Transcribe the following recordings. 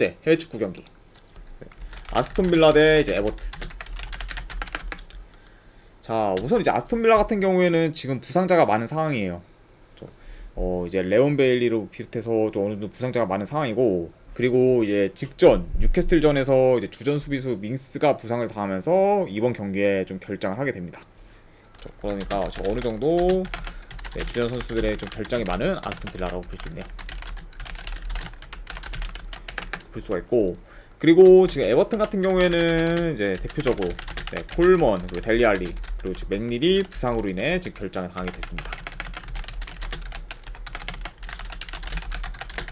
네, 해외 축구 경기. 네. 아스톤 빌라 대 이제 에버튼. 자, 우선 이제 아스톤 빌라 같은 경우에는 지금 부상자가 많은 상황이에요. 좀, 어, 이제 레온 베일리로 비롯해서 좀 어느 정도 부상자가 많은 상황이고, 그리고 이제 직전 뉴캐슬전에서 이제 주전 수비수 밍스가 부상을 당하면서 이번 경기에 좀 결장을 하게 됩니다. 저, 그러니까 저 어느 정도 네, 주전 선수들의 좀 결장이 많은 아스톤 빌라라고 볼 수 있네요. 볼 수가 있고 그리고 지금 에버튼 같은 경우에는 이제 대표적으로 네, 콜먼 그리고 델리알리 그리고 지금 맥닐이 부상으로 인해 지금 결장을 당하게 됐습니다.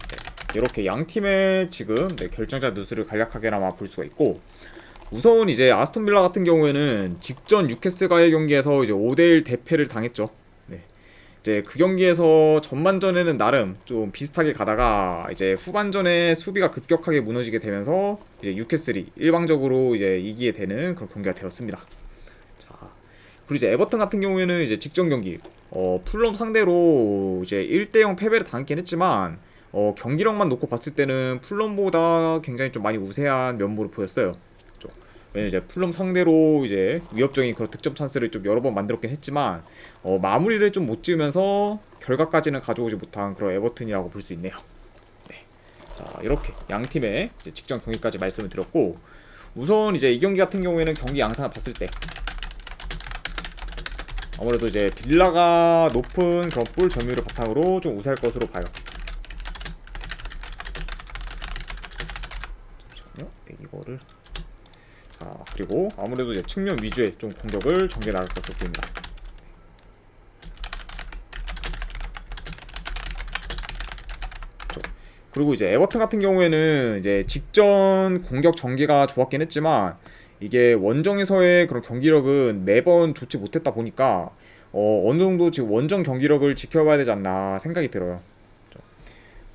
네, 이렇게 양 팀의 지금 네, 결정자 누수를 간략하게나마 볼 수가 있고 우선 이제 아스톤 빌라 같은 경우에는 직전 뉴캐슬과의 경기에서 이제 5대1 대패를 당했죠. 네. 이제 그 경기에서 전반전에는 나름 좀 비슷하게 가다가 이제 후반전에 수비가 급격하게 무너지게 되면서 이제 뉴캐슬이 일방적으로 이제 이기게 되는 그런 경기가 되었습니다. 자, 그리고 이제 에버튼 같은 경우에는 이제 직전 경기 어, 풀럼 상대로 이제 1대0 패배를 당했긴 했지만 어, 경기력만 놓고 봤을 때는 풀럼보다 굉장히 좀 많이 우세한 면모를 보였어요. 왜냐면 이제 풀럼 상대로 이제 위협적인 그런 득점 찬스를 좀 여러 번 만들었긴 했지만 어, 마무리를 좀 못 지으면서 결과까지는 가져오지 못한 그런 에버튼이라고 볼 수 있네요. 네. 자 이렇게 양 팀의 이제 직전 경기까지 말씀을 드렸고 우선 이제 이 경기 같은 경우에는 경기 양상을 봤을 때 아무래도 이제 빌라가 높은 그런 볼 점유율을 바탕으로 좀 우세할 것으로 봐요. 네, 이거를 자 그리고 아무래도 이제 측면 위주의 좀 공격을 전개 나갈 것으로 보입니다. 그리고 이제 에버튼 같은 경우에는 이제 직전 공격 전개가 좋았긴 했지만 이게 원정에서의 그런 경기력은 매번 좋지 못했다 보니까 어, 어느 정도 지금 원정 경기력을 지켜봐야 되지 않나 생각이 들어요.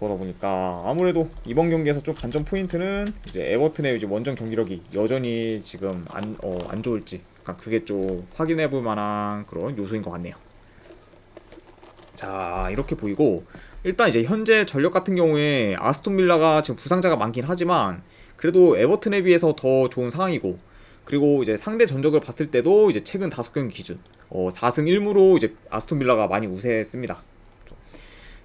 그러다 보니까 아무래도 이번 경기에서 좀 관전 포인트는 이제 에버튼의 이제 원정 경기력이 여전히 지금 안, 어, 안 좋을지 약간 그게 좀 확인해 볼 만한 그런 요소인 것 같네요. 자 이렇게 보이고 일단 이제 현재 전력 같은 경우에 아스톤 빌라가 지금 부상자가 많긴 하지만 그래도 에버튼에 비해서 더 좋은 상황이고 그리고 이제 상대 전적을 봤을 때도 이제 최근 다섯 경기 기준 어 4승 1무로 이제 아스톤 빌라가 많이 우세했습니다.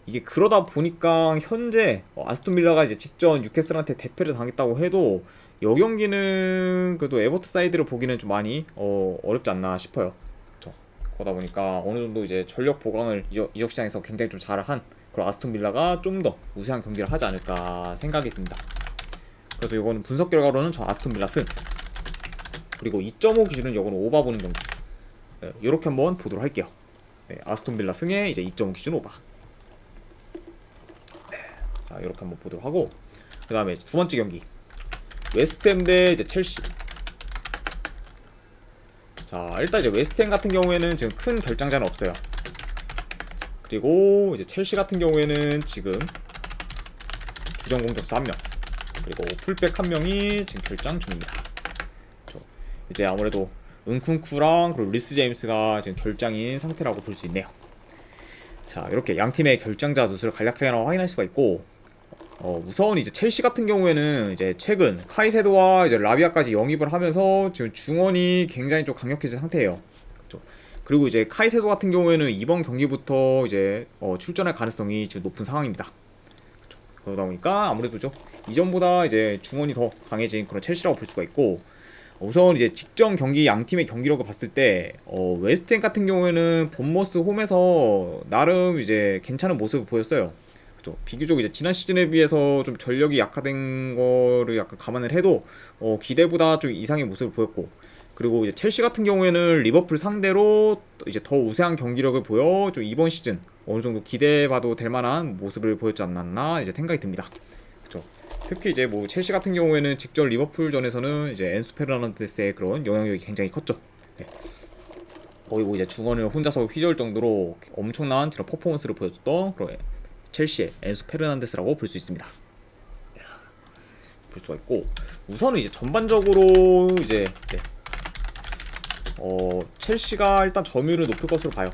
이게 그러다 보니까 현재 어, 아스톤 빌라가 이제 직전 뉴캐슬한테 대패를 당했다고 해도 여 경기는 그래도 에버트 사이드를 보기는 좀 많이 어, 어렵지 않나 싶어요. 그렇죠. 그러다 보니까 어느 정도 이제 전력 보강을 이적, 시장에서 굉장히 좀 잘한 그런 아스톤 빌라가 좀 더 우세한 경기를 하지 않을까 생각이 듭니다. 그래서 이거는 분석 결과로는 저 아스톤 빌라 승 그리고 2.5 기준은 이거는 오바 보는 경기 네, 이렇게 한번 보도록 할게요. 네, 아스톤 빌라 승에 이제 2.5 기준 오바. 자 이렇게 한번 보도록 하고 그 다음에 두 번째 경기. 웨스트햄 대 이제 첼시. 자 일단 이제 웨스트햄 같은 경우에는 지금 큰 결장자는 없어요. 그리고 이제 첼시 같은 경우에는 지금 주전 공격수 한명. 그리고 풀백 한 명이 지금 결장 중입니다. 그렇죠. 이제 아무래도 은쿤쿠랑 그리고 리스 제임스가 지금 결장인 상태라고 볼 수 있네요. 자 이렇게 양 팀의 결장자 누수를 간략하게 확인할 수가 있고 어, 우선 이제 첼시 같은 경우에는 이제 최근 카이세도와 이제 라비아까지 영입을 하면서 지금 중원이 굉장히 좀 강력해진 상태예요. 그렇죠. 그리고 이제 카이세도 같은 경우에는 이번 경기부터 이제 어, 출전할 가능성이 지금 높은 상황입니다. 그렇죠. 그러다 보니까 아무래도죠 이전보다 이제 중원이 더 강해진 그런 첼시라고 볼 수가 있고 우선 이제 직전 경기 양 팀의 경기력을 봤을 때 어, 웨스트햄 같은 경우에는 본머스 홈에서 나름 이제 괜찮은 모습을 보였어요. 그죠. 비교적 이제 지난 시즌에 비해서 좀 전력이 약화된 거를 약간 감안을 해도 어, 기대보다 좀 이상의 모습을 보였고 그리고 이제 첼시 같은 경우에는 리버풀 상대로 이제 더 우세한 경기력을 보여 좀 이번 시즌 어느 정도 기대해봐도 될 만한 모습을 보였지 않았나 이제 생각이 듭니다. 그죠. 특히 이제 뭐 첼시 같은 경우에는 직전 리버풀전에서는 이제 엔수 페르난데스의 그런 영향력이 굉장히 컸죠. 네. 거의 뭐 이제 중원을 혼자서 휘저을 정도로 엄청난 그런 퍼포먼스를 보여줬던 그런 첼시의 엔수 페르난데스라고 볼 수 있습니다. 볼 수가 있고 우선은 이제 전반적으로 이제 네. 어 첼시가 일단 점유율을 높일 것으로 봐요.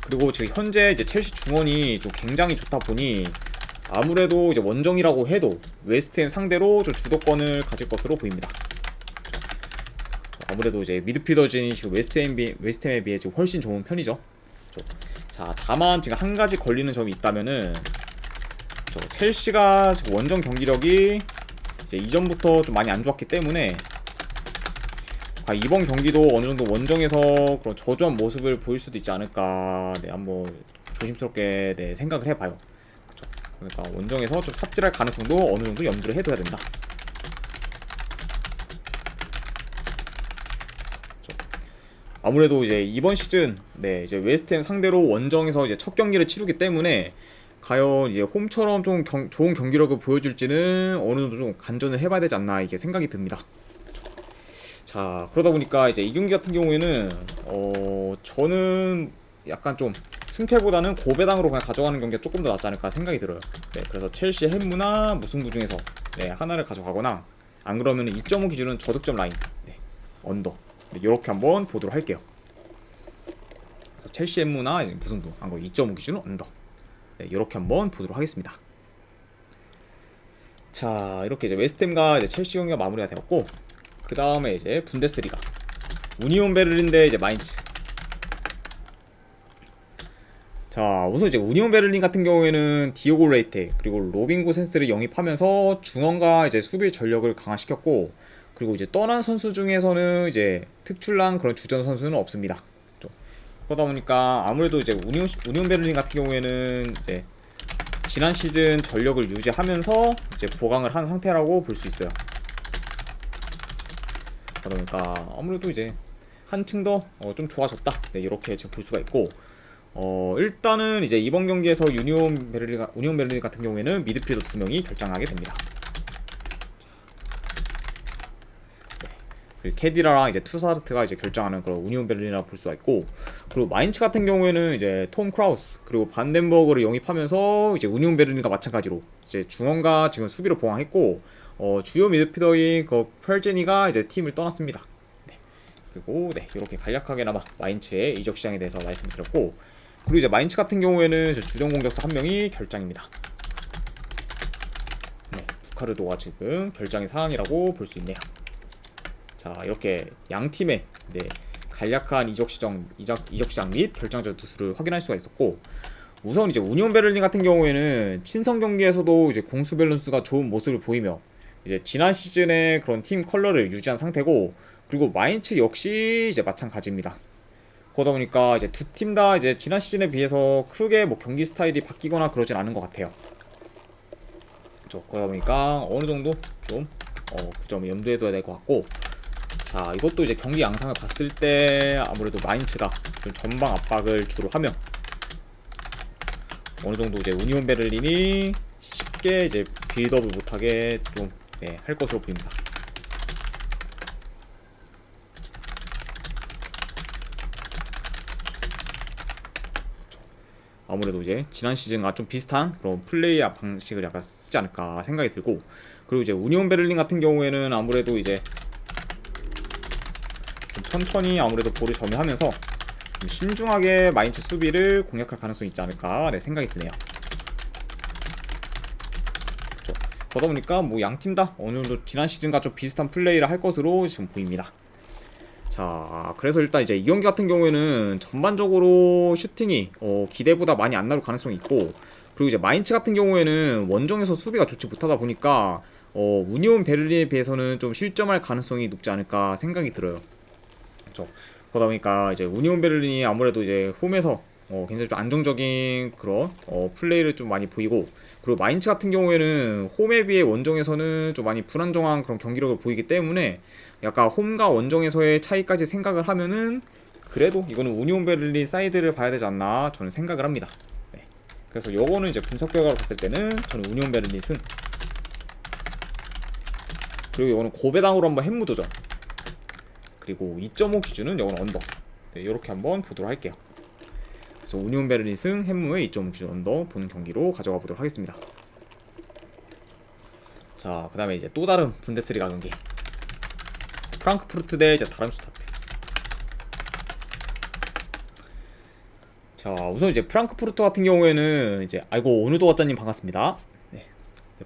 그리고 지금 현재 이제 첼시 중원이 좀 굉장히 좋다 보니 아무래도 이제 원정이라고 해도 웨스트햄 상대로 좀 주도권을 가질 것으로 보입니다. 아무래도 이제 미드필더진이 지금 웨스트햄 비, 웨스트햄에 비해 지금 훨씬 좋은 편이죠. 저, 자, 다만 지금 한 가지 걸리는 점이 있다면은 저 첼시가 원정 경기력이 이제 이전부터 좀 많이 안 좋았기 때문에 아, 이번 경기도 어느 정도 원정에서 그런 저조한 모습을 보일 수도 있지 않을까. 네, 한번 조심스럽게 네, 생각을 해봐요. 그쵸? 그러니까 원정에서 좀 삽질할 가능성도 어느 정도 염두를 해둬야 된다. 그쵸? 아무래도 이제 이번 시즌 네 이제 웨스트햄 상대로 원정에서 이제 첫 경기를 치르기 때문에 과연 이제 홈처럼 좀 경- 좋은 경기력을 보여줄지는 어느 정도 좀 간전을 해봐야 되지 않나 이게 생각이 듭니다. 자 그러다 보니까 이제 이 경기 같은 경우에는 어 저는 약간 좀 승패보다는 고배당으로 그냥 가져가는 경기가 조금 더 낫지 않을까 생각이 들어요. 네 그래서 첼시 햄무나 무승부 중에서 네 하나를 가져가거나 안 그러면 2.5 기준은 저득점 라인 네, 언더 네, 이렇게 한번 보도록 할게요. 첼시 이제 무승부 안 그러면 2.5 기준은 언더 네, 이렇게 한번 보도록 하겠습니다. 자 이렇게 이제 웨스트햄과 이제 첼시 경기가 마무리가 되었고 그 다음에 이제 분데스리가 우니온 베를린 대 이제 마인츠. 자 우선 이제 우니온 베를린 같은 경우에는 디오고 레이테 그리고 로빈 고센스를 영입하면서 중원과 이제 수비 전력을 강화시켰고 그리고 이제 떠난 선수 중에서는 이제 특출난 그런 주전 선수는 없습니다. 좀. 그러다 보니까 아무래도 이제 우니온 우니온 베를린 같은 경우에는 이제 지난 시즌 전력을 유지하면서 이제 보강을 한 상태라고 볼 수 있어요. 그러니까 아무래도 이제 한층 더좀 좋아졌다. 네, 이렇게 지금 볼 수가 있고 어, 일단은 이제 이번 경기에서 유니온 베를린 우니온 베를린 같은 경우에는 미드필더 두 명이 결정하게 됩니다. 네. 그리고 캐디라랑 이제 투사르트가 이제 결정하는 그런 우니온 베를린이라 볼 수가 있고 그리고 마인츠 같은 경우에는 이제 톰 크라우스 그리고 반덴버그를 영입하면서 이제 우니온 베를린과 마찬가지로 이제 중원과 지금 수비로 보강했고 어, 주요 미드필더인 그 펄제니가 이제 팀을 떠났습니다. 네. 그리고 네 이렇게 간략하게나마 마인츠의 이적 시장에 대해서 말씀드렸고 그리고 이제 마인츠 같은 경우에는 주전 공격수 한 명이 결장입니다. 네, 부카르도가 지금 결장의 상황이라고 볼 수 있네요. 자 이렇게 양 팀의 네 간략한 이적 시장 이적 이적 시장 및 결정전 투수를 확인할 수가 있었고 우선 이제 우니온 베를린 같은 경우에는 친선 경기에서도 이제 공수 밸런스가 좋은 모습을 보이며 이제 지난 시즌의 그런 팀 컬러를 유지한 상태고 그리고 마인츠 역시 이제 마찬가지입니다. 그러다 보니까 이제 두 팀 다 이제 지난 시즌에 비해서 크게 뭐 경기 스타일이 바뀌거나 그러진 않은 것 같아요. 그렇죠. 그러다 보니까 어느 정도 좀 어, 그 점을 염두에 둬야 될 것 같고 자 이것도 이제 경기 양상을 봤을 때 아무래도 마인츠가 좀 전방 압박을 주로 하며 어느 정도 이제 우니온 베를린이 쉽게 이제 빌드업을 못하게 좀 네, 할 것으로 보입니다. 아무래도 이제 지난 시즌과 좀 비슷한 그런 플레이 방식을 약간 쓰지 않을까 생각이 들고 그리고 이제 우니온 베를린 같은 경우에는 아무래도 이제 좀 천천히 아무래도 볼을 점유하면서 좀 신중하게 마인츠 수비를 공략할 가능성이 있지 않을까 네, 생각이 드네요. 그렇죠. 그러다 보니까 뭐 양 팀 다 어느 정도 지난 시즌과 좀 비슷한 플레이를 할 것으로 지금 보입니다. 자, 그래서 일단 이제 이 경기 같은 경우에는 전반적으로 슈팅이 어, 기대보다 많이 안 나올 가능성이 있고 그리고 이제 마인츠 같은 경우에는 원정에서 수비가 좋지 못하다 보니까 어, 우니온 베를린에 비해서는 좀 실점할 가능성이 높지 않을까 생각이 들어요. 그렇죠. 그러다 보니까 이제 우니온 베를린이 아무래도 이제 홈에서 어, 굉장히 좀 안정적인 그런 어, 플레이를 좀 많이 보이고 그리고 마인츠 같은 경우에는 홈에 비해 원정에서는 좀 많이 불안정한 그런 경기력을 보이기 때문에 약간 홈과 원정에서의 차이까지 생각을 하면은 그래도 이거는 우니온 베를린 사이드를 봐야 되지 않나 저는 생각을 합니다. 네. 그래서 요거는 이제 분석 결과로 봤을 때는 저는 우니온 베를린 승. 그리고 이거는 고배당으로 한번 햄무 도전. 그리고 2.5 기준은 이거는 언더. 네, 이렇게 한번 보도록 할게요. 그래서 우니온 베를린 승 햄무의 2.5 기준 언더 보는 경기로 가져가 보도록 하겠습니다. 자, 그 다음에 이제 또 다른 분데스리가 경기. 프랑크푸르트 대 이제 다름슈타트. 자, 우선 이제 프랑크푸르트 같은 경우에는 이제 아이고 오늘도 왔자님 반갑습니다. 네.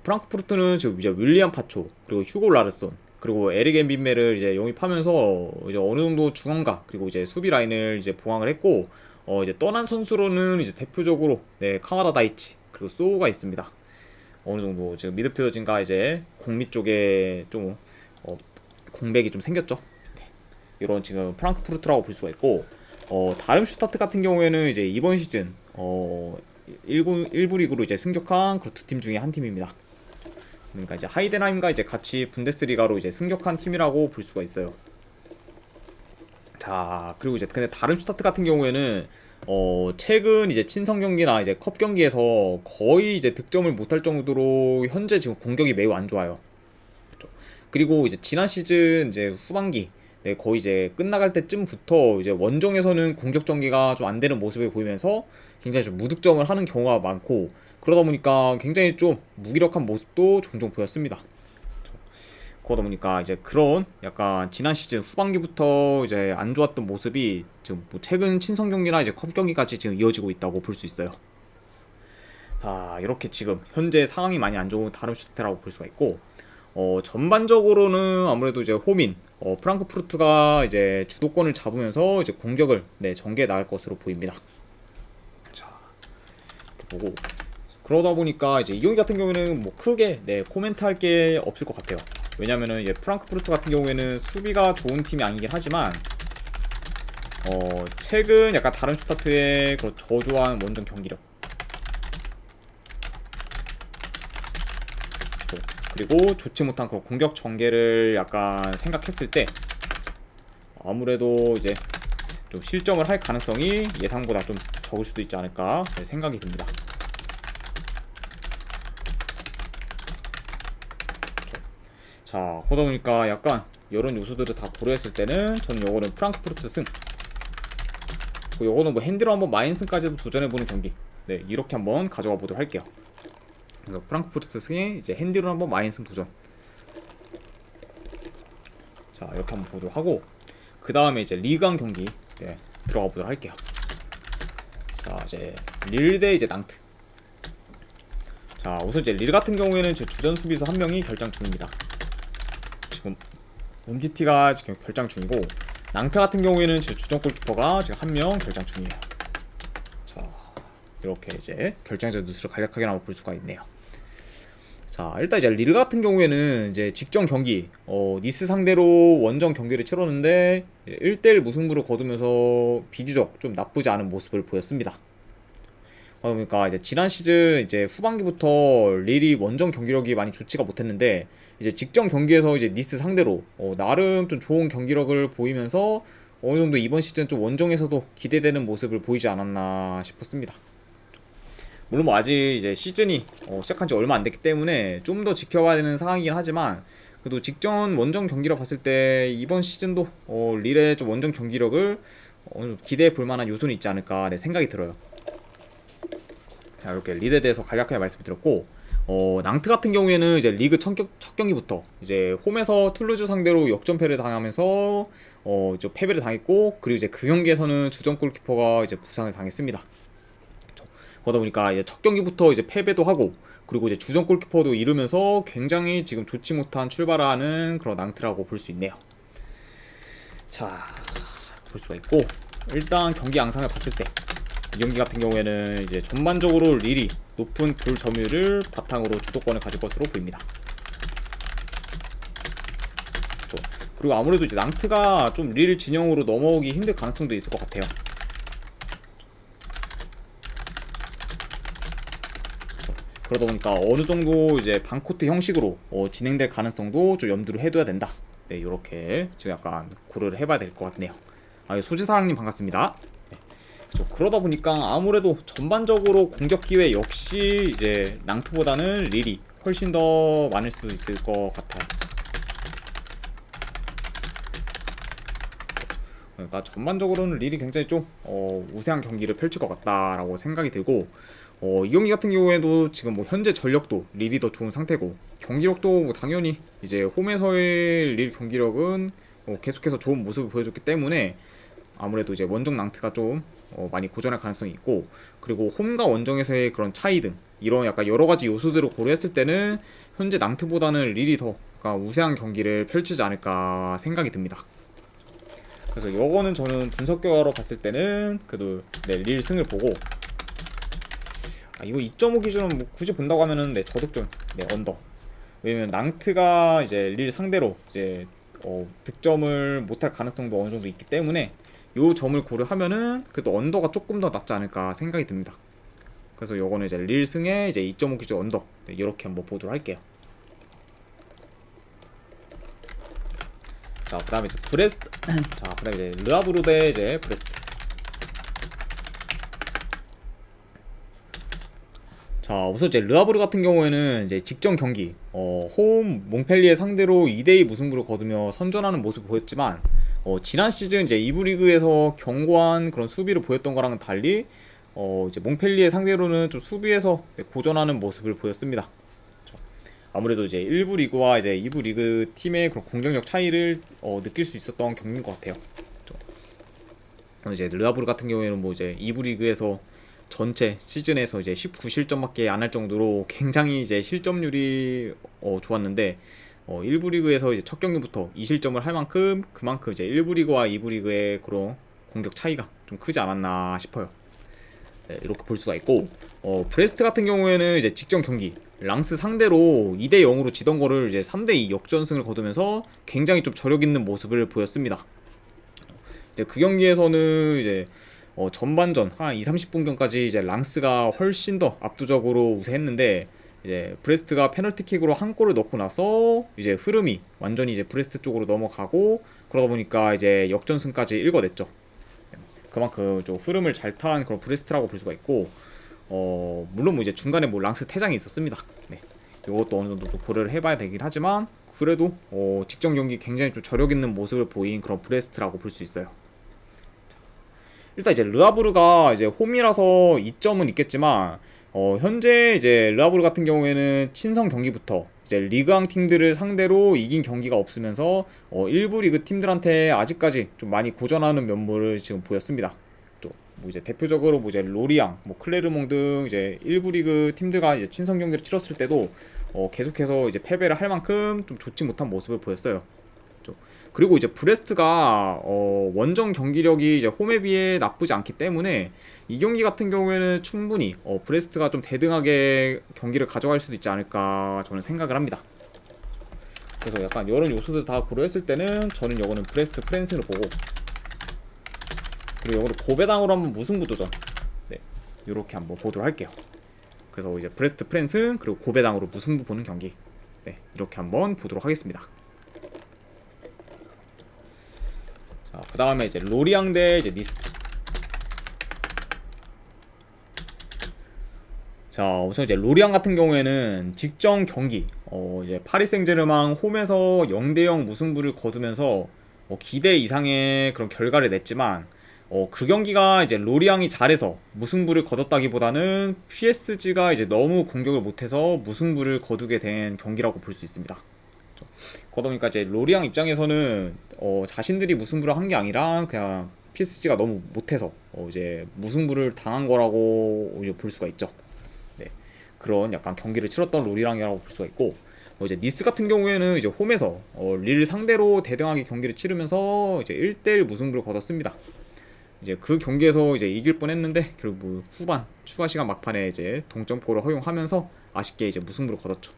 프랑크푸르트는 지금 이제 윌리엄 파초 그리고 휴고 라르손 그리고 에릭 엠빈메를 이제 영입하면서 이제 어느 정도 중앙과 그리고 이제 수비 라인을 이제 보강을 했고 어 이제 떠난 선수로는 이제 대표적으로 네 카마다 다이치 그리고 소우가 있습니다. 어느 정도 지금 미드필더진과 이제 공미 쪽에 좀 어, 공백이 좀 생겼죠. 네. 이런 지금 프랑크푸르트라고 볼 수가 있고 어 다름슈타트 같은 경우에는 이제 이번 시즌 어 1부, 1부 리그로 이제 승격한 그 두 팀 중에 한 팀입니다. 그러니까 이제 하이덴하임과 이제 같이 분데스리가로 이제 승격한 팀이라고 볼 수가 있어요. 자 그리고 이제 근데 다른 슈타트 같은 경우에는 어 최근 이제 친선 경기나 이제 컵 경기에서 거의 이제 득점을 못할 정도로 현재 지금 공격이 매우 안 좋아요. 그렇죠. 그리고 이제 지난 시즌 이제 후반기 네, 거의 이제 끝나갈 때쯤부터 이제 원정에서는 공격 전개가 좀 안 되는 모습을 보이면서 굉장히 좀 무득점을 하는 경우가 많고 그러다 보니까 굉장히 좀 무기력한 모습도 종종 보였습니다. 그러다 보니까 이제 그런 약간 지난 시즌 후반기부터 이제 안 좋았던 모습이 지금 뭐 최근 친선 경기나 이제 컵 경기까지 지금 이어지고 있다고 볼 수 있어요. 아 이렇게 지금 현재 상황이 많이 안 좋은 다른 슈테라고 볼 수가 있고 어 전반적으로는 아무래도 이제 호민 어 프랑크푸르트가 이제 주도권을 잡으면서 이제 공격을 네 전개해 나갈 것으로 보입니다. 자 보고 그러다 보니까 이제 이 경기 같은 경우에는 뭐 크게 네 코멘트 할 게 없을 것 같아요. 왜냐면은 이제 프랑크푸르트 같은 경우에는 수비가 좋은 팀이 아니긴 하지만 어 최근 약간 다른 슈타트의 그 저조한 원정 경기력 또 그리고 좋지 못한 그런 공격 전개를 약간 생각했을 때 아무래도 이제 좀 실점을 할 가능성이 예상보다 좀 적을 수도 있지 않을까 네, 생각이 듭니다. 자, 그러다 보니까 약간 이런 요소들을 다 고려했을 때는 저는 요거는 프랑크푸르트 승. 요거는 뭐 핸디로 한번 마인승까지도 도전해보는 경기. 네, 이렇게 한번 가져가 보도록 할게요. 그래서 프랑크푸르트 승에 이제 핸디로 한번 마인승 도전. 자, 이렇게 한번 보도록 하고 그 다음에 이제 리강 경기 네, 들어가 보도록 할게요. 자, 이제 릴 대 이제 낭트. 자, 우선 이제 릴 같은 경우에는 제 주전 수비수 한 명이 결장 중입니다. 움티티가 지금 결장 중이고 낭트 같은 경우에는 제 주전 골키퍼가 지금 한 명 결장 중이에요. 자 이렇게 이제 결장전 뉴스를 간략하게 나마 볼 수가 있네요. 자 일단 이제 릴 같은 경우에는 이제 직전 경기 어 니스 상대로 원정 경기를 치렀는데 1대1 무승부를 거두면서 비교적 좀 나쁘지 않은 모습을 보였습니다. 그러니까 이제 지난 시즌 이제 후반기부터 릴이 원정 경기력이 많이 좋지가 못했는데 이제 직전 경기에서 이제 니스 상대로 어, 나름 좀 좋은 경기력을 보이면서 어느 정도 이번 시즌 좀 원정에서도 기대되는 모습을 보이지 않았나 싶었습니다. 물론 뭐 아직 이제 시즌이 어, 시작한 지 얼마 안 됐기 때문에 좀 더 지켜봐야 되는 상황이긴 하지만 그래도 직전 원정 경기력 봤을 때 이번 시즌도 어, 릴의 좀 원정 경기력을 어, 기대해 볼 만한 요소는 있지 않을까 네, 생각이 들어요. 자, 이렇게 릴에 대해서 간략하게 말씀드렸고 어, 낭트 같은 경우에는 이제 리그 첫, 경, 첫 경기부터 이제 홈에서 툴루즈 상대로 역전패를 당하면서 어, 이제 패배를 당했고 그리고 이제 그 경기에서는 주전 골키퍼가 이제 부상을 당했습니다. 그렇죠. 그러다 보니까 이제 첫 경기부터 이제 패배도 하고 그리고 이제 주전 골키퍼도 잃으면서 굉장히 지금 좋지 못한 출발을 하는 그런 낭트라고 볼 수 있네요. 자, 볼 수가 있고 일단 경기 양상을 봤을 때 이 경기 같은 경우에는 이제 전반적으로 릴이 높은 볼 점유율을 바탕으로 주도권을 가질 것으로 보입니다. 그리고 아무래도 이제 낭트가 좀 릴 진영으로 넘어오기 힘들 가능성도 있을 것 같아요. 그러다 보니까 어느 정도 이제 반코트 형식으로 어, 진행될 가능성도 좀 염두를 해둬야 된다. 네, 이렇게 지금 약간 고려를 해봐야 될 것 같네요. 아, 소지사랑님 반갑습니다. 그렇죠. 그러다 보니까 아무래도 전반적으로 공격 기회 역시 이제 낭트보다는 릴이 훨씬 더 많을 수 있을 것 같아요. 그러니까 전반적으로는 릴이 굉장히 좀 어, 우세한 경기를 펼칠 것 같다라고 생각이 들고 어, 이 경기 같은 경우에도 지금 뭐 현재 전력도 릴이 더 좋은 상태고 경기력도 뭐 당연히 이제 홈에서의 릴 경기력은 어, 계속해서 좋은 모습을 보여줬기 때문에 아무래도 이제 원정 낭트가 좀 어, 많이 고전할 가능성이 있고 그리고 홈과 원정에서의 그런 차이 등 이런 약간 여러 가지 요소들을 고려했을 때는 현재 낭트보다는 릴이 더 약간 우세한 경기를 펼치지 않을까 생각이 듭니다. 그래서 요거는 저는 분석 결과로 봤을 때는 그래도 네, 릴 승을 보고 아, 이거 2.5 기준은 뭐 굳이 본다고 하면은 네, 저득점 네, 언더. 왜냐면 낭트가 이제 릴 상대로 이제 어, 득점을 못할 가능성도 어느 정도 있기 때문에 요 점을 고려하면은 그래도 언더가 조금 더 낫지 않을까 생각이 듭니다. 그래서 요거는 이제 릴 승에 이제 2.5 기준 언더 네, 이렇게 한번 보도록 할게요. 자, 그다음에 이제 브레스트 자, 그다음에 이제 르아브루 대 이제 브레스트. 자, 우선 이제 르아브르 같은 경우에는 이제 직전 경기, 어, 홈 몽펠리에 상대로 2대2 무승부를 거두며 선전하는 모습을 보였지만, 어, 지난 시즌 이제 2부 리그에서 견고한 그런 수비를 보였던 거랑은 달리, 어, 이제 몽펠리에 상대로는 좀 수비에서 네, 고전하는 모습을 보였습니다. 그렇죠. 아무래도 이제 1부 리그와 이제 2부 리그 팀의 그런 공격력 차이를 어, 느낄 수 있었던 경기인 것 같아요. 그렇죠. 이제 르아브르 같은 경우에는 뭐 이제 2부 리그에서 전체 시즌에서 이제 19실점밖에 안 할 정도로 굉장히 이제 실점률이 어, 좋았는데 어, 1부 리그에서 이제 첫 경기부터 2실점을 할 만큼 그만큼 이제 1부 리그와 2부 리그의 그런 공격 차이가 좀 크지 않았나 싶어요. 네, 이렇게 볼 수가 있고 어, 브레스트 같은 경우에는 이제 직전 경기 랑스 상대로 2대 0으로 지던 거를 이제 3대 2 역전승을 거두면서 굉장히 좀 저력 있는 모습을 보였습니다. 이제 그 경기에서는 이제 어, 전반전 한 2, 30분경까지 이제 랑스가 훨씬 더 압도적으로 우세했는데 이제 브레스트가 페널티킥으로 한 골을 넣고 나서 이제 흐름이 완전히 이제 브레스트 쪽으로 넘어가고 그러다 보니까 이제 역전승까지 읽어냈죠. 그만큼 좀 흐름을 잘 탄 그런 브레스트라고 볼 수가 있고 어 물론 뭐 이제 중간에 뭐 랑스 퇴장이 있었습니다. 네. 이것도 어느 정도 좀 고려를 해봐야 되긴 하지만 그래도 어 직전 경기 굉장히 좀 저력 있는 모습을 보인 그런 브레스트라고 볼 수 있어요. 일단 이제 르아브르가 이제 홈이라서 이점은 있겠지만 어, 현재 이제 르아브르 같은 경우에는 친선 경기부터 이제 리그왕 팀들을 상대로 이긴 경기가 없으면서 어, 일부 리그 팀들한테 아직까지 좀 많이 고전하는 면모를 지금 보였습니다. 또뭐 이제 대표적으로 뭐 이제 로리앙, 뭐 클레르몽 등 이제 일부 리그 팀들과 이제 친선 경기를 치렀을 때도 어, 계속해서 이제 패배를 할 만큼 좀 좋지 못한 모습을 보였어요. 그리고 이제 브레스트가 어, 원정 경기력이 이제 홈에 비해 나쁘지 않기 때문에 이 경기 같은 경우에는 충분히 어, 브레스트가 좀 대등하게 경기를 가져갈 수도 있지 않을까 저는 생각을 합니다. 그래서 약간 이런 요소들 다 고려했을 때는 저는 이거는 브레스트 프랜스를 보고 그리고 이거를 고배당으로 한번 무승부 도전 네 이렇게 한번 보도록 할게요. 그래서 이제 브레스트 프랜스 그리고 고배당으로 무승부 보는 경기 네 이렇게 한번 보도록 하겠습니다. 자, 그 다음에 이제 로리앙 대 이제 니스. 자, 우선 이제 로리앙 같은 경우에는 직전 경기, 어, 이제 파리 생제르맹 홈에서 0대0 무승부를 거두면서 어, 기대 이상의 그런 결과를 냈지만, 어, 그 경기가 이제 로리앙이 잘해서 무승부를 거뒀다기보다는 PSG가 이제 너무 공격을 못해서 무승부를 거두게 된 경기라고 볼 수 있습니다. 그러다 보니까 이제 로리앙 입장에서는 어, 자신들이 무승부를 한 게 아니라 그냥 PSG가 너무 못해서 어, 이제 무승부를 당한 거라고 볼 수가 있죠. 네. 그런 약간 경기를 치렀던 로리앙이라고 볼 수가 있고 어, 이제 니스 같은 경우에는 이제 홈에서 어, 릴 상대로 대등하게 경기를 치르면서 이제 1대1 무승부를 거뒀습니다. 이제 그 경기에서 이제 이길 뻔했는데 결국 후반 추가 시간 막판에 이제 동점골을 허용하면서 아쉽게 이제 무승부를 거뒀죠.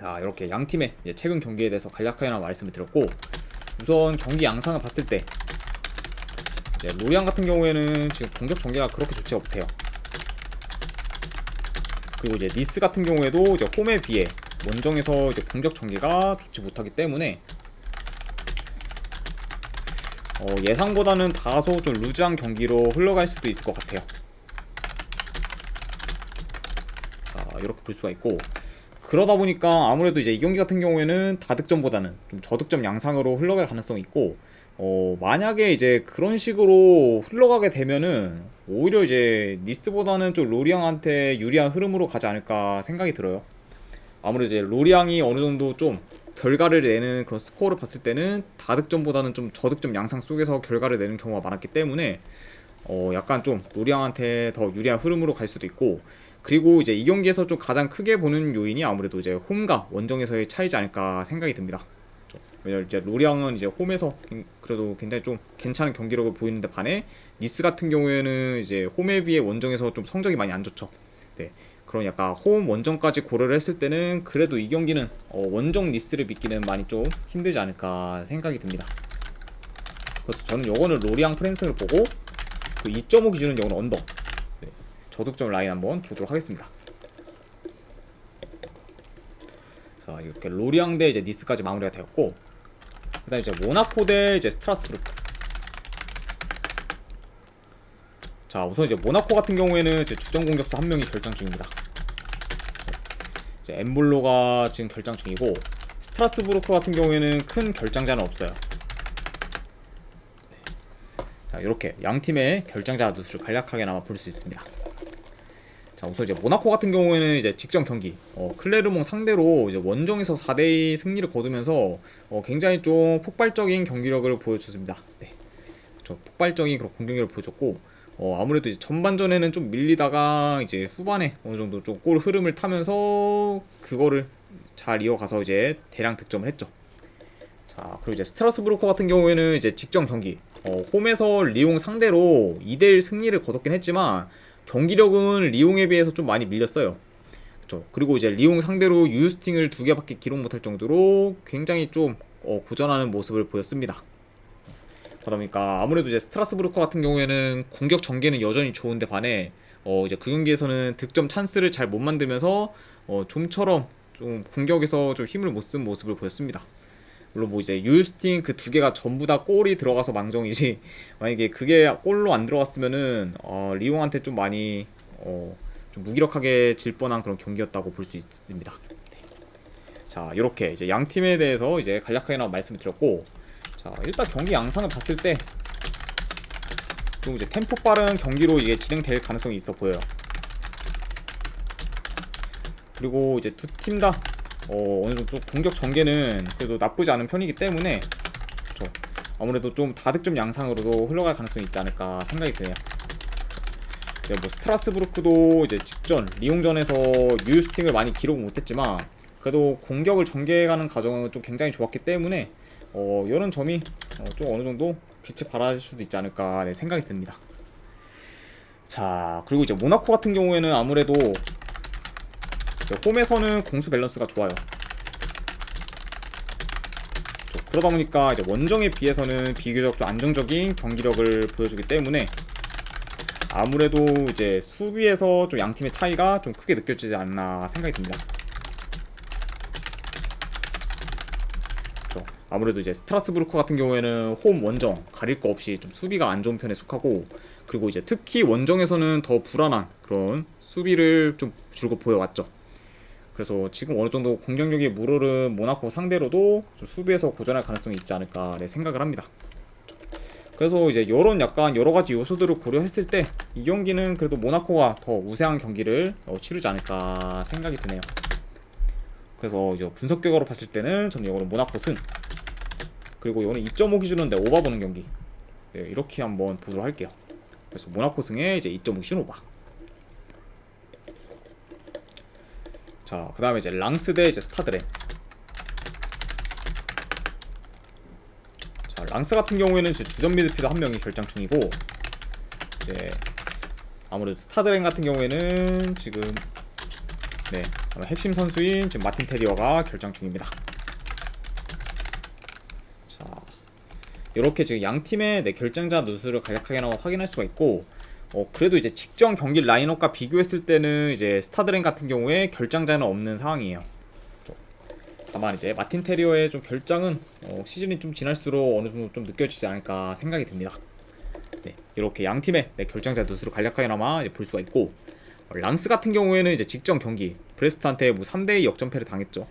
자 이렇게 양 팀의 최근 경기에 대해서 간략하게 말씀을 드렸고 우선 경기 양상을 봤을 때 로리앙 같은 경우에는 지금 공격 전개가 그렇게 좋지가 못해요. 그리고 이제 니스 같은 경우에도 이제 홈에 비해 원정에서 이제 공격 전개가 좋지 못하기 때문에 어, 예상보다는 다소 좀 루즈한 경기로 흘러갈 수도 있을 것 같아요. 자, 이렇게 볼 수가 있고 그러다 보니까 아무래도 이제 이 경기 같은 경우에는 다득점보다는 좀 저득점 양상으로 흘러갈 가능성이 있고 어 만약에 이제 그런 식으로 흘러가게 되면은 오히려 이제 니스보다는 좀 로리앙한테 유리한 흐름으로 가지 않을까 생각이 들어요. 아무래도 이제 로리앙이 어느 정도 좀 결과를 내는 그런 스코어를 봤을 때는 다득점보다는 좀 저득점 양상 속에서 결과를 내는 경우가 많았기 때문에 어 약간 좀 로리앙한테 더 유리한 흐름으로 갈 수도 있고 그리고 이제 이 경기에서 좀 가장 크게 보는 요인이 아무래도 이제 홈과 원정에서의 차이지 않을까 생각이 듭니다. 왜냐면 이제 로리앙은 이제 홈에서 굉- 그래도 굉장히 좀 괜찮은 경기력을 보이는데 반해 니스 같은 경우에는 이제 홈에 비해 원정에서 좀 성적이 많이 안 좋죠. 네. 그런 약간 홈 원정까지 고려를 했을 때는 그래도 이 경기는 어, 원정 니스를 믿기는 많이 좀 힘들지 않을까 생각이 듭니다. 그래서 저는 요거는 로리앙 프랜스를 보고 그 2.5 기준은 요거는 언더. 네. 저득점 라인 한번 보도록 하겠습니다. 자 이렇게 로리앙 대 이제 니스까지 마무리가 되었고 그다음 이제 모나코 대 이제 스트라스부르크. 자 우선 이제 모나코 같은 경우에는 이제 주전 공격수 한 명이 결장 중입니다. 이제 엠볼로가 지금 결장 중이고 스트라스부르크 같은 경우에는 큰 결장자는 없어요. 자 이렇게 양 팀의 결장자 누수를 간략하게나마 볼 수 있습니다. 자 우선 이제 모나코 같은 경우에는 이제 직전 경기 어, 클레르몽 상대로 이제 원정에서 4대2 승리를 거두면서 어, 굉장히 좀 폭발적인 경기력을 보여줬습니다. 네. 저 폭발적인 그런 공격력을 보여줬고 어, 아무래도 이제 전반전에는 좀 밀리다가 이제 후반에 어느 정도 좀 골 흐름을 타면서 그거를 잘 이어가서 이제 대량 득점을 했죠. 자 그리고 이제 스트라스부르크 같은 경우에는 이제 직전 경기 어, 홈에서 리옹 상대로 2대1 승리를 거뒀긴 했지만 경기력은 리옹에 비해서 좀 많이 밀렸어요. 그쵸. 그리고 이제 리옹 상대로 유스팅을 두 개밖에 기록 못할 정도로 굉장히 좀 어, 고전하는 모습을 보였습니다. 그러다 보니까 아무래도 이제 스트라스부르크 같은 경우에는 공격 전개는 여전히 좋은데 반해 어 이제 그 경기에서는 득점 찬스를 잘 못 만들면서 어 좀처럼 좀 공격에서 좀 힘을 못 쓴 모습을 보였습니다. 물론 뭐 이제 유스팅 그 두 개가 전부 다 골이 들어가서 망정이지 만약에 그게 골로 안 들어갔으면은 어 리옹한테 좀 많이 어 좀 무기력하게 질 뻔한 그런 경기였다고 볼 수 있습니다. 자 이렇게 이제 양 팀에 대해서 이제 간략하게나마 말씀을 드렸고 자 일단 경기 양상을 봤을 때 좀 이제 템포 빠른 경기로 이게 진행될 가능성이 있어 보여요. 그리고 이제 두 팀 다 어, 어느 정도 좀 공격 전개는 그래도 나쁘지 않은 편이기 때문에 그쵸. 아무래도 좀 다득점 양상으로도 흘러갈 가능성이 있지 않을까 생각이 드네요. 네, 뭐 스트라스부르크도 이제 직전 리옹전에서 유스팅을 많이 기록 못했지만 그래도 공격을 전개해가는 과정은 좀 굉장히 좋았기 때문에 어, 이런 점이 어, 좀 어느 정도 빛을 발할 수도 있지 않을까 네, 생각이 듭니다. 자 그리고 이제 모나코 같은 경우에는 아무래도 홈에서는 공수 밸런스가 좋아요. 저- 그러다 보니까 이제 원정에 비해서는 비교적 좀 안정적인 경기력을 보여주기 때문에 아무래도 이제 수비에서 좀 양 팀의 차이가 좀 크게 느껴지지 않나 생각이 듭니다. 그렇죠. 아무래도 이제 스트라스부르크 같은 경우에는 홈 원정 가릴 거 없이 좀 수비가 안 좋은 편에 속하고 그리고 이제 특히 원정에서는 더 불안한 그런 수비를 좀 줄곧 보여왔죠. 그래서 지금 어느 정도 공격력이 물오른 모나코 상대로도 좀 수비에서 고전할 가능성이 있지 않을까 네, 생각을 합니다. 그래서 이제 이런 약간 여러 가지 요소들을 고려했을 때 이 경기는 그래도 모나코가 더 우세한 경기를 어, 치르지 않을까 생각이 드네요. 그래서 이제 분석 결과로 봤을 때는 저는 이거는 모나코 승. 그리고 이거는 2.5 기준인데 오바 보는 경기. 네, 이렇게 한번 보도록 할게요. 그래서 모나코 승에 이제 2.5 기준 오바. 자, 그 다음에 이제 랑스 대 이제 스타드렌. 자, 랑스 같은 경우에는 이제 주전 미드필더 한 명이 결장 중이고, 이제 아무래도 스타드렌 같은 경우에는 지금 네 핵심 선수인 지금 마틴 테리어가 결장 중입니다. 자, 이렇게 지금 양 팀의 네, 결장자 누수를 간략하게나마 확인할 수가 있고, 어 그래도 이제 직전 경기 라인업과 비교했을 때는 이제 스타드렌 같은 경우에 결장자는 없는 상황이에요. 좀. 다만 이제 마틴 테리어의 좀 결장은 어, 시즌이 좀 지날수록 어느 정도 좀 느껴지지 않을까 생각이 듭니다. 네, 이렇게 양 팀의 네, 결장자 누수를 간략하게나마 볼 수가 있고 어, 랑스 같은 경우에는 이제 직전 경기 브레스트한테 뭐 3대2 역전패를 당했죠.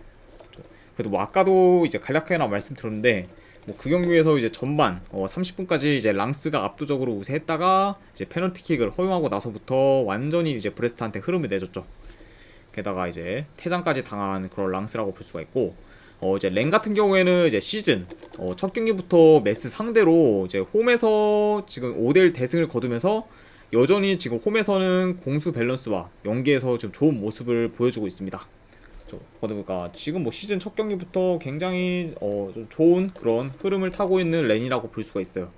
그래도 뭐 아까도 이제 간략하게나마 말씀드렸는데 뭐 그 경기에서 이제 전반 어 30분까지 이제 랑스가 압도적으로 우세했다가 이제 페널티킥을 허용하고 나서부터 완전히 이제 브레스트한테 흐름을 내줬죠. 게다가 이제 퇴장까지 당한 그런 랑스라고 볼 수가 있고 어 이제 랭 같은 경우에는 이제 시즌 어, 첫 경기부터 메스 상대로 이제 홈에서 지금 5대1 대승을 거두면서 여전히 지금 홈에서는 공수 밸런스와 연계에서 좀 좋은 모습을 보여주고 있습니다. 저, 그러니까 지금 뭐 시즌 첫 경기부터 굉장히 어, 좀 좋은 그런 흐름을 타고 있는 렌이라고 볼 수가 있어요.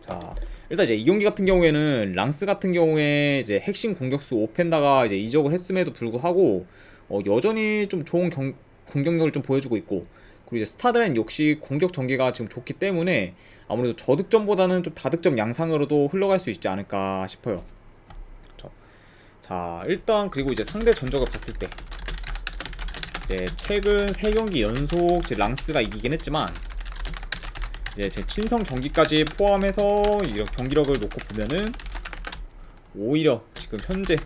자, 일단 이제 이 경기 같은 경우에는 랑스 같은 경우에 이제 핵심 공격수 오펜다가 이제 이적을 했음에도 불구하고 어, 여전히 좀 좋은 경, 공격력을 좀 보여주고 있고 그리고 이제 스타드라인 역시 공격 전개가 지금 좋기 때문에 아무래도 저득점보다는 좀 다득점 양상으로도 흘러갈 수 있지 않을까 싶어요. 자 일단 그리고 이제 상대 전적을 봤을 때 이제 최근 세 경기 연속 이제 랑스가 이기긴 했지만 이제 제 친선 경기까지 포함해서 이런 경기력을 놓고 보면은 오히려 지금 현재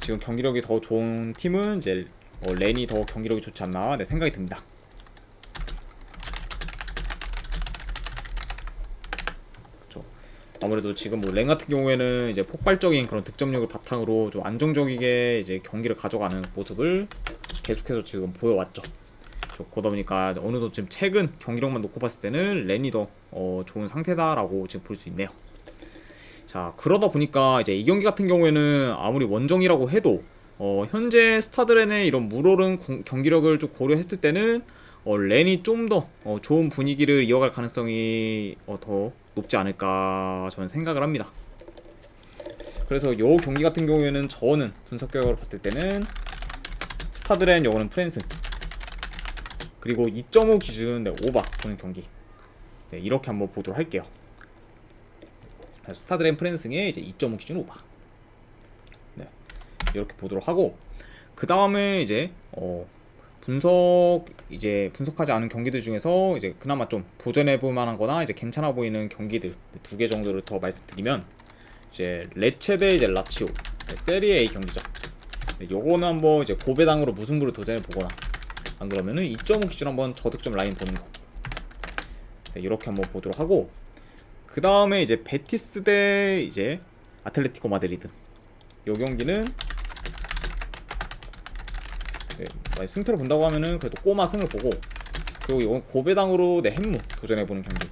지금 경기력이 더 좋은 팀은 이제 어, 렌이 더 경기력이 좋지 않나 내 생각이 듭니다. 그렇죠. 아무래도 지금 뭐 랭 같은 경우에는 이제 폭발적인 그런 득점력을 바탕으로 좀 안정적이게 이제 경기를 가져가는 모습을 계속해서 지금 보여왔죠. 그러다 보니까 어느 정도 지금 최근 경기력만 놓고 봤을 때는 렌이 더 어, 좋은 상태다라고 지금 볼 수 있네요. 자 그러다 보니까 이제 이 경기 같은 경우에는 아무리 원정이라고 해도 어, 현재 스타드렌의 이런 물오른 공- 경기력을 좀 고려했을 때는 어, 렌이 좀더 어, 좋은 분위기를 이어갈 가능성이 어, 더 높지 않을까 저는 생각을 합니다. 그래서 이 경기 같은 경우에는 저는 분석 결과로 봤을 때는 스타드렌 영어는 프랜슨 그리고 2.5 기준 네, 오바 보는 경기 네, 이렇게 한번 보도록 할게요. 그래서 스타드렌 프랜승의 이제 2.5 기준 오바 네, 이렇게 보도록 하고 그 다음에 이제 어, 분석 이제 분석하지 않은 경기들 중에서 이제 그나마 좀 도전해 볼 만한 거나 이제 괜찮아 보이는 경기들 두 개 정도를 더 말씀드리면 이제 레체 대 이제 라치오 네, 세리에 A 경기죠. 네, 요거는 한번 이제 고배당으로 무승부를 도전해 보거나 안 그러면은 2.5 기준 한번 저득점 라인 보는 거. 네, 이렇게 한번 보도록 하고 그 다음에 이제 베티스 대 이제 아틀레티코 마드리드. 요 경기는 네, 만약 승패를 본다고 하면은 그래도 꼬마 승을 보고 그리고 이건 고배당으로 내 햄무 도전해 보는 경기.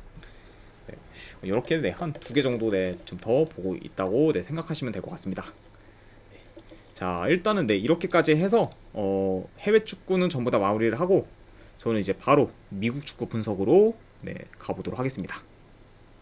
네, 이렇게 네, 한두 개 정도 네, 좀더 보고 있다고 네, 생각하시면 될 것 같습니다. 네. 자 일단은 네 이렇게까지 해서 어, 해외 축구는 전부 다 마무리를 하고 저는 이제 바로 미국 축구 분석으로 네, 가보도록 하겠습니다.